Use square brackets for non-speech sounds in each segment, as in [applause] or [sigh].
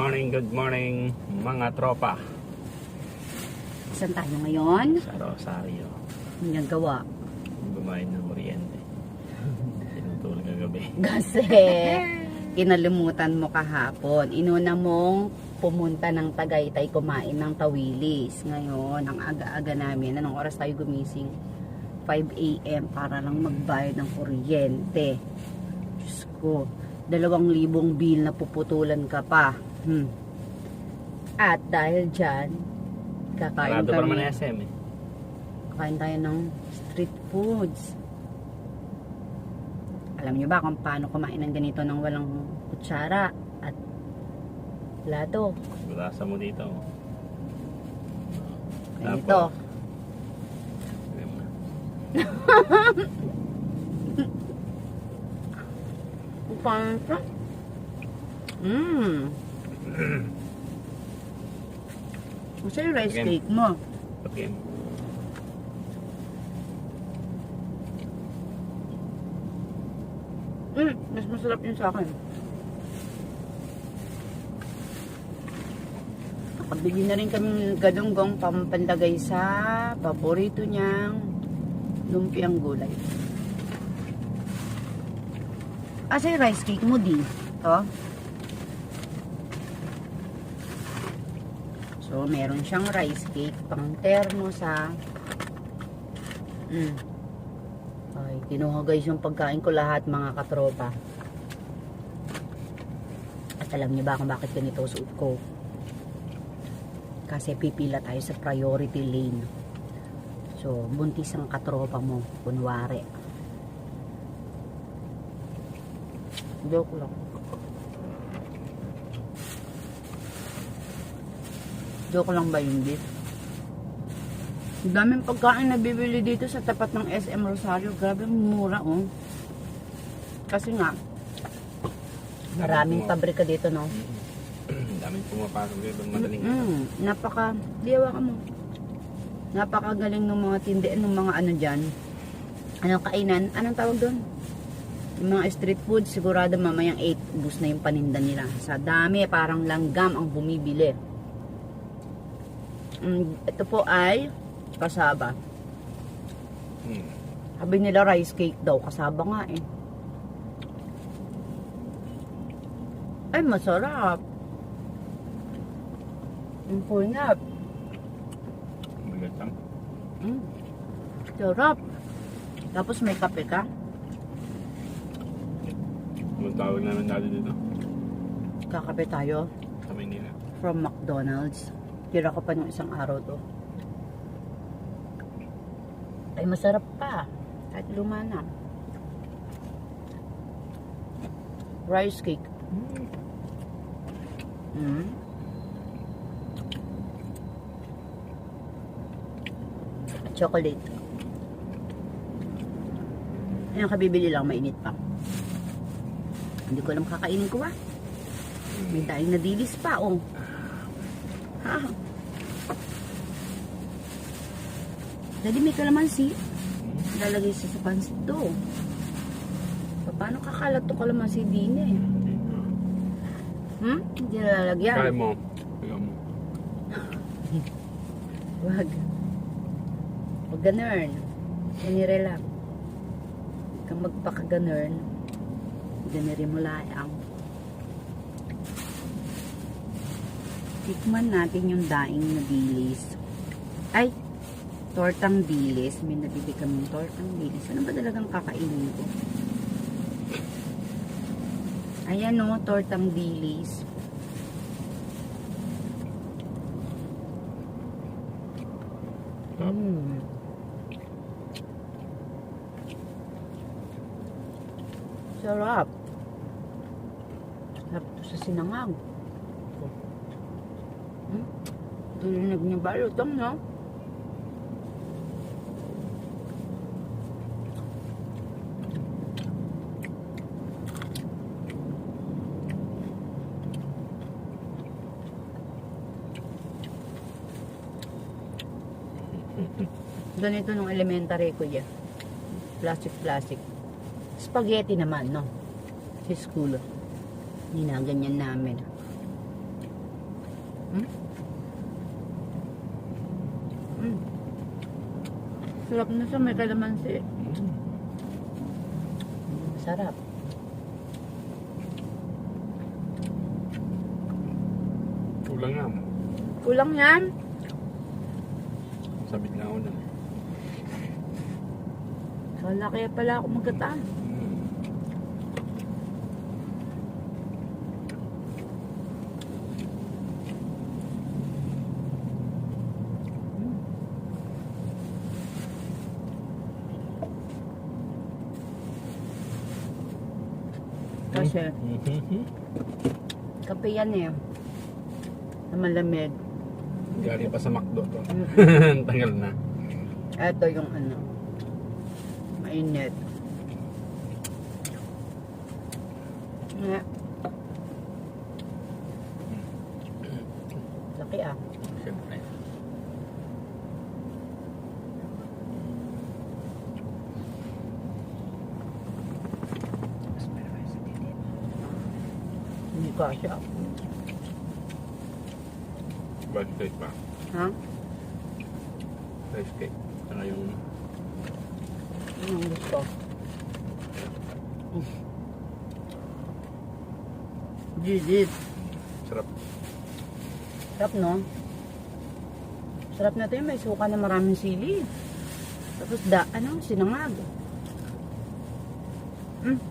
morning, good morning mga tropa Saan tayo ngayon? sa Rosario. Ang gawa. Gumain ng meriende. [laughs] Tinutulog kagabi. Kasi, [laughs] kinalimutan mo kahapon. Inuna mong pumunta ng Tagaytay kumain ng tawilis. Ngayon, ang aga-aga namin, anong oras tayo gumising? 5 a.m. para lang magbayad ng kuryente. Diyos ko, dalawang libong bill na puputulan ka pa. Hmm. At dahil dyan, kakain Parado pa naman kami. SM eh. Kain tayo ng street foods. Alam niyo ba kung paano kumain ng ganito ng walang kutsara at plato? Gulasa mo dito. Ganito. Mo na. Paano Mmm. [clears throat] Gusto yung rice Again. cake mo. Pagkin. Mm, mas masarap yun sa akin. Pagbili na rin kami gadunggong pampalagay sa paborito niyang lumpiang gulay. Asa yung rice cake mo di? To? So, meron siyang rice cake pang termo sa mm, ay, kinuha guys yung pagkain ko lahat mga katropa. At alam niyo ba kung bakit ganito suot ko? Kasi pipila tayo sa priority lane. So, buntis ang katropa mo, kunwari. Joke lang. Joke lang ba yung beef? Ang daming pagkain na bibili dito sa tapat ng SM Rosario. Grabe, mura oh. Kasi nga, maraming pabrika dito, no? [clears throat] Daming pumapasok dito madaling Mm, napaka, diyawa ka mo. Napakagaling ng mga tindihan ng mga ano dyan. Anong kainan? Anong tawag doon? Yung mga street food, sigurado mamayang 8 ubus na yung paninda nila. Sa dami, parang langgam ang bumibili. Mm, ito po ay kasaba. Hmm. Sabi nila rice cake daw, kasaba nga eh. Ay, masarap. Ang punap. Magat lang. Mm. Sarap. Tapos may kape ka. Anong tawag namin dati dito? Kakape tayo Sa Maynila. from McDonald's. Tira ko pa nung isang araw to. Ay, masarap pa. Kahit luma na. Rice cake. Mm. Chocolate. Ayan, kabibili lang, mainit pa. Hindi ko alam kakainin ko ah. May daing na dilis pa, oh. Ha? Daddy, may kalamansi. Lalagay siya sa pansit to. Paano kakalat to kalamansi din eh? Hmm? Hindi na lalagyan. Kaya mo. Kaya mo. [laughs] Wag. Huwag ganun. Ganire-relax. Huwag kang magpakaganun. Ganire mo lang. Tikman natin yung daing na dilis. Ay! Tortang dilis. May nabili kami tortang dilis. Ano ba talagang kakainin ko? Ayan o, tortang. Sarap. Mm. Sarap. Sarap to sa sinangag. Hmm? Tulinig niya ba? Lutong, no? Ganito nung elementary ko yan. Plastic, plastic. Spaghetti naman, no? Sa school. Ginaganyan namin. Hmm? Mm. Sarap na siya, may kalamansi. Mm. Sarap. Kulang nga. Kulang yan. Sabit na ako na. Kala kaya pala ako magkataan. Kasi, kape yan eh. Na malamig. Galing pa sa McDo to. [laughs] Tagal na. Ito yung ano. Mainit. Nga. Laki ah. Siyempre. Hindi ka siya. Bad cake pa. Ha? Rice cake. Saka yung Ano ang gusto? Jijit. sarap. Sarap no? Sarap na ito yung may suka na maraming sili. Tapos da, ano, sinangag. Mm.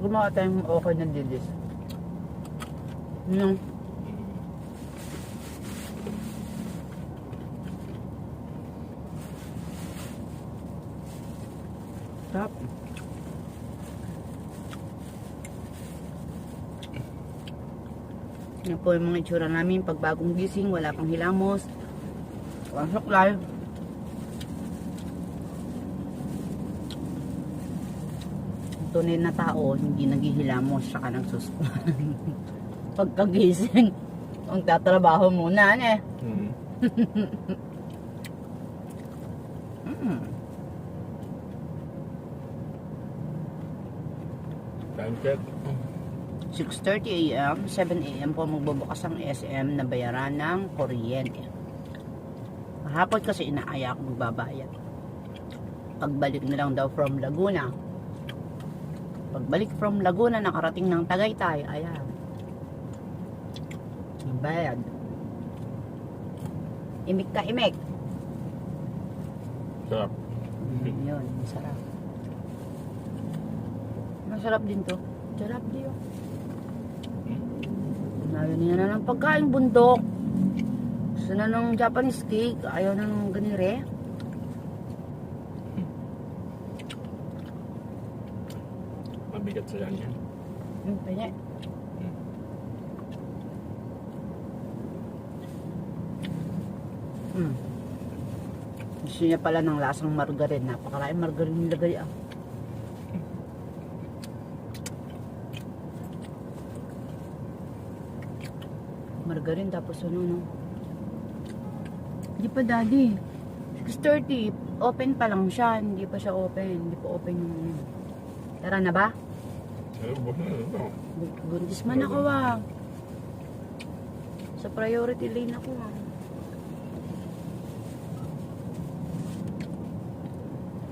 Gumawa tayong okay ng dilis. Ano? Sarap. Yan po yung mga itsura namin pag bagong gising, wala pang hilamos. Walang suklay. Tunay na tao, hindi naghihilamos, saka nagsusukuan. [laughs] Pagkagising, ang tatrabaho muna, ano eh. Mm. Mm. [laughs] Time check. 6.30 a.m., 7 a.m. po magbubukas ang SM na bayaran ng kuryente. Kahapon kasi inaaya ako magbabayad. Pagbalik na lang daw from Laguna. Pagbalik from Laguna, nakarating ng Tagaytay, ayan. Bayad. Imik ka imik. Sarap. Mm, yun, masarap. Masarap din to. Sarap din yun. Ayaw niya na ng pagkain bundok. Gusto na ng Japanese cake. Ayaw na ng ganire. Sila niyan. Hmm, pwede. Hmm. Gusto niya pala ng lasang margarine. Napakalaking margarine nilagay ah. Margarine tapos ano no. Hindi pa daddy. 6.30. Open pa lang siya. Hindi pa siya open. Hindi pa open yung... Tara na ba? Eh, ubos na ito. Buntis man ako ah. Sa priority lane ako ah.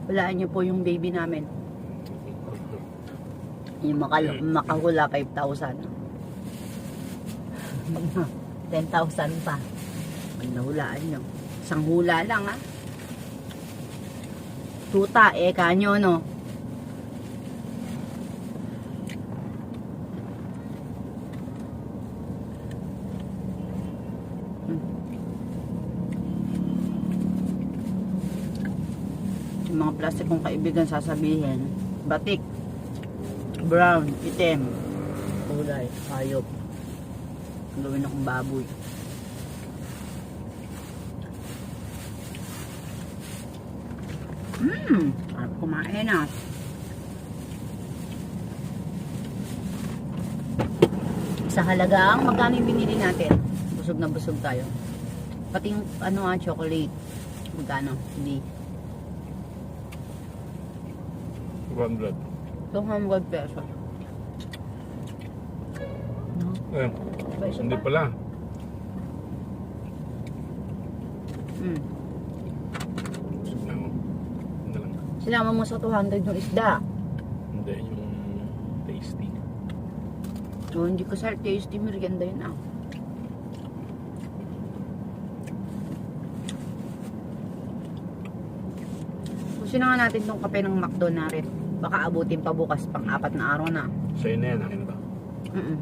Walaan niyo po yung baby namin. Yung makal- makahula 5,000. 10,000 [laughs] pa. Ang nahulaan nyo. Isang hula lang ah. Tuta eh kanyo no. Mga plastic kong kaibigan sasabihin batik brown, itim kulay, hayop. Gawin akong baboy. Mmm! Sarap kumain ah. Sa halagang magkano yung binili natin? Busog na busog tayo. Pati yung ano ah chocolate. Magkano? Hindi 200. 200 pesos. No? Eh, isa hindi pa? pala. Lang. Sinama mo sa 200 yung isda. Hindi, yung tasty. So, hindi ko sir, tasty merienda yun ah. Pusin na nga natin tong kape ng McDo na rin. Baka abutin pa bukas pang apat na araw na. Sa'yo na yan, akin na to. Mm-mm.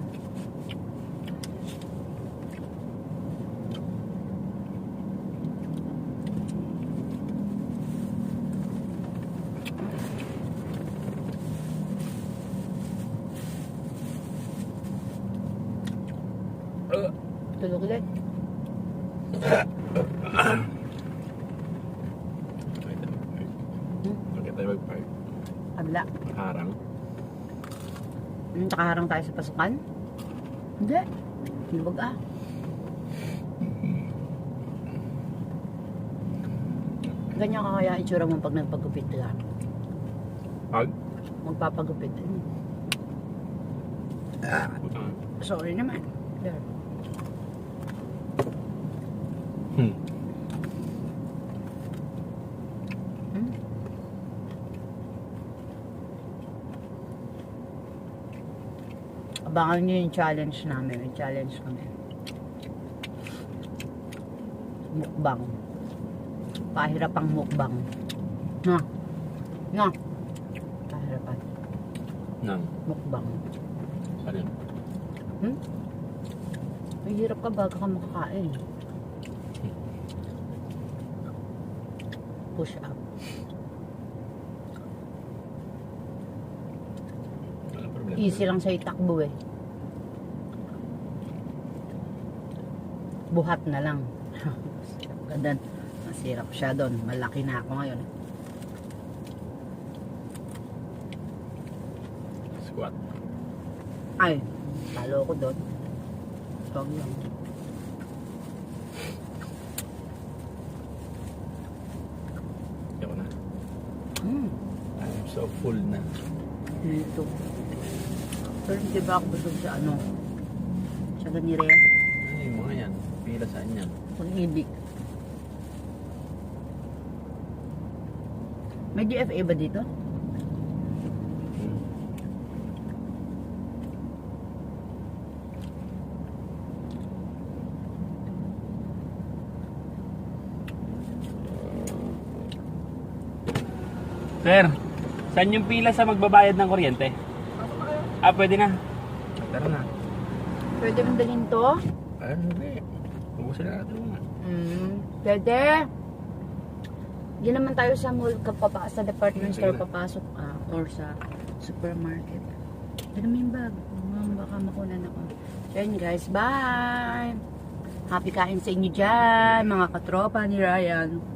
Uh, Tulog ulit. Okay tayo mag-park. Abla. Harang. Hmm, nakaharang tayo sa pasukan? Hindi. Lubog ah. Ganyan ka kaya itsura mo pag nagpagupit ka. Pag? Magpapagupit. Hmm. Ah. Sorry naman. There. Abangan nyo yung challenge namin. May challenge kami. Mukbang. Pahirapang mukbang. Na. Na. Pahirapan. Nang. Mukbang. Ano yun? Hmm? Mahirap ka bago ka makakain. Push up. Easy lang sa itakbo eh. Buhat na lang. [laughs] Ganda. Masirap siya doon. Malaki na ako ngayon. Squat. Ay, talo ko doon. Lang. Ako na. Hmm, I'm so full na. dito. Pero hindi ba ako busog sa ano? Sa ganire? Ano yung mga yan? Pila saan yan? Pag-ibig. May DFA ba dito? Sir, saan yung pila sa magbabayad ng kuryente? Ah, pwede na. Tara na. Pwede mong dalhin to? Ah, hindi. Natin muna. Hmm, pwede. Di naman tayo sa mall kapapa sa department Sige store papasok ah, or sa supermarket. Mo yung bag. Ma'am, baka makunan ako. So yun guys, bye! Happy kain sa inyo dyan, mga katropa ni Ryan.